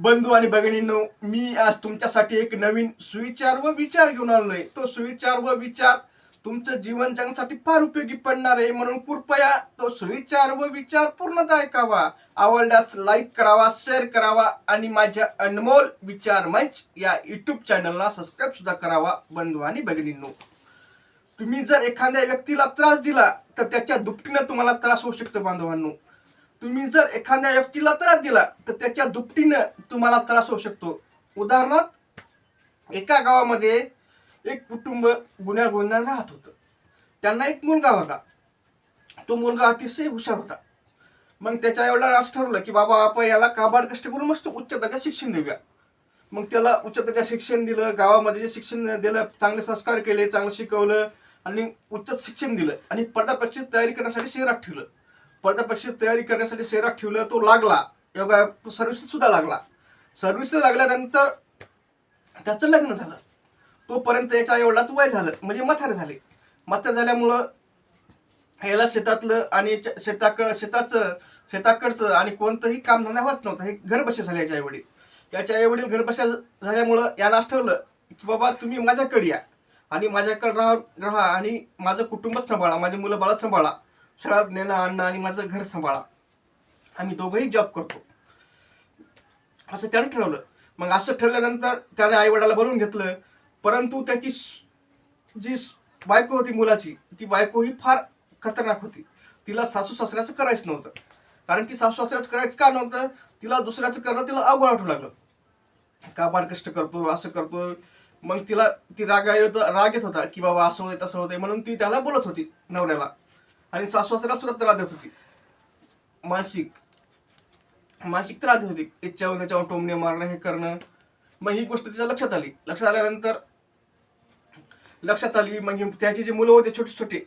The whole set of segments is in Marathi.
बंधू आणि भगिनींनो मी आज तुमच्यासाठी एक नवीन सुविचार व विचार घेऊन आलोय. तो सुविचार व विचार तुमचं जीवन जगण्यासाठी फार उपयोगी पडणार आहे. म्हणून कृपया तो सुविचार व विचार पूर्णतः ऐकावा. आवडल्यास लाईक करावा शेअर करावा आणि माझ्या अनमोल विचार मंच या युट्यूब चॅनलला सबस्क्राईब सुद्धा करावा बंधू आणि भगिनींनो. तुम्ही जर एखाद्या व्यक्तीला त्रास दिला तर त्याच्या दुपटीनं तुम्हाला त्रास होऊ शकतो बांधवांनो. तुम्ही जर एखाद्या व्यक्तीला त्रास दिला तर त्याच्या दुपटीनं तुम्हाला त्रास होऊ शकतो. उदाहरणार्थ एका गावामध्ये एक कुटुंब गुन्ह्या गुन्ह्यात राहत होतं. त्यांना एक मुलगा होता. तो मुलगा अतिशय हुशार होता. मग त्याच्या एवढा असं ठरवलं की बाबा आपण याला काबाड कष्ट करून मस्त उच्च दर्जा शिक्षण देऊया. मग त्याला उच्च दर्जा शिक्षण दिलं गावामध्ये जे शिक्षण दिलं चांगले संस्कार केले चांगलं शिकवलं आणि उच्च शिक्षण दिलं आणि स्पर्धा तयारी करण्यासाठी शहरात ठेवलं. स्पर्धा तयारी करण्यासाठी शहरात ठेवलं तो लागला. योगा तो सर्व्हिस सुद्धा लागला. सर्व्हिसला लागल्यानंतर त्याचं लग्न झालं. तोपर्यंत याच्या एवढाच वय झालं. म्हणजे मथार झाले. मथार झाल्यामुळं याला शेतातलं आणि शेताकड शेताचं शेताकडचं आणि कोणतंही काम धंदा होत नव्हतं. हे घरबशा झाले याच्या आईवडील. याच्या आईवडील घरबशा झाल्यामुळं याला असं ठरवलं की बाबा तुम्ही माझ्याकडे या. आणि माझ्याकडे राहा राहा आणि माझं कुटुंबच सांभाळा माझी मुलं बाळा सांभाळा. शाळात नेणं आणणं आणि माझं घर सांभाळा. आम्ही दोघंही जॉब करतो. असं त्यानं ठरवलं. मग असं ठरल्यानंतर त्याने आई भरून घेतलं. परंतु त्याची जी बायको होती मुलाची ती बायको ही फार खतरनाक होती. तिला सासू सासऱ्याचं करायचं नव्हतं. कारण ती सासू सासऱ्याचं करायचं का नव्हतं? तिला दुसऱ्याचं करणं तिला अवघड वाटू लागलं. का बाळ कष्ट करतो असं करतो मग तिला ती राग येत राग येत होता की बाबा असं होतंय तसं होतंय म्हणून ती त्याला बोलत होती नवऱ्याला. आणि श्वासवासाला सुद्धा त्रास देत होती. मानसिक. मानसिक त्रास देत होती. इच्छावर त्याच्यावर टोमणे मारणं हे करणं. मग ही गोष्ट तिच्या लक्षात आली. लक्षात आल्यानंतर लक्षात आली म्हणजे मग त्याची जी मुलं होते छोटे छोटे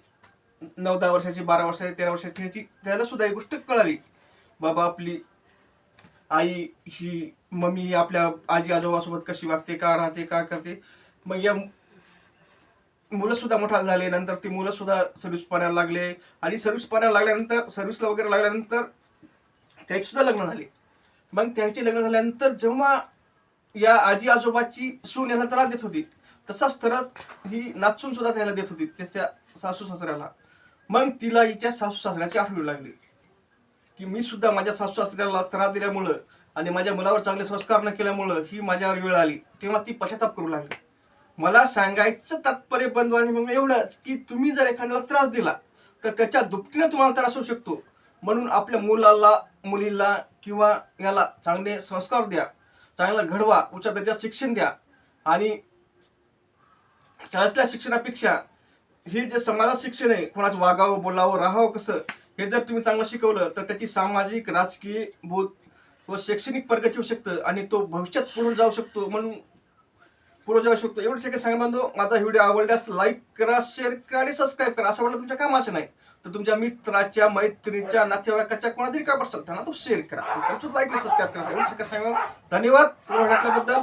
नऊ दहा वर्षाची बारा वर्षाची तेरा वर्षाची ह्याची त्याला सुद्धा ही गोष्ट कळाली. बाबा आपली आई ही मम्मी ही आपल्या आजी आजोबासोबत कशी वागते का राहते का करते? मग या मुलं सुद्धा मोठा झाले नंतर ती मुलं सुद्धा सर्व्हिस पाण्याला लागले. आणि सर्व्हिस पाण्याला लागल्यानंतर सर्व्हिसला वगैरे लागल्यानंतर त्याची सुद्धा लग्न झाले. मग त्याची लग्न झाल्यानंतर जेव्हा या आजी आजोबाची सून याला त्रास देत होती तसाच तरत ही नाचून सुद्धा त्याला देत होती त्याच्या सासू सासऱ्याला मग तिला हिच्या सासू सासऱ्याची आठवण लागली. की मी सुद्धा माझ्या सासू सासऱ्याला त्रास दिल्यामुळं आणि माझ्या मुलावर चांगले संस्कार न केल्यामुळं ही माझ्यावर वेळ आली. तेव्हा ती पश्चाताप करू लागली. मला सांगायचं तात्पर्य बंधू आणि मग एवढंच की तुम्ही जर एखाद्याला त्रास दिला तर त्याच्या दुपटीने तुम्हाला त्रास होऊ शकतो. म्हणून आपल्या मुलाला मुलीला किंवा याला चांगले संस्कार द्या चांगला घडवा उच्च दर्जाचं शिक्षण द्या आणि शाळेतल्या शिक्षणापेक्षा हे जे समाजात शिक्षण आहे कोणाचं वागावं बोलावं राहावं कसं हे जर तुम्ही चांगलं शिकवलं तर त्याची सामाजिक राजकीय बोध व शैक्षणिक प्रगती होऊ शकतं आणि तो भविष्यात पुढे जाऊ शकतो. म्हणून पुढे जाऊ शकतो एवढं शक्य सांगा बांधव माझा व्हिडिओ आवडल्यास लाईक करा शेअर करा आणि सबस्क्राईब करा. असं वाटलं तुमच्या कामाचं नाही तर तुमच्या मित्राच्या मैत्रिणीच्या नातेवाईकाच्या कोणातरी काय असेल त्यांना तो शेअर करा. लाईक आणि सबस्क्राईब करा. एवढं शक्य सांगा धन्यवाद. पुढे टाकल्याबद्दल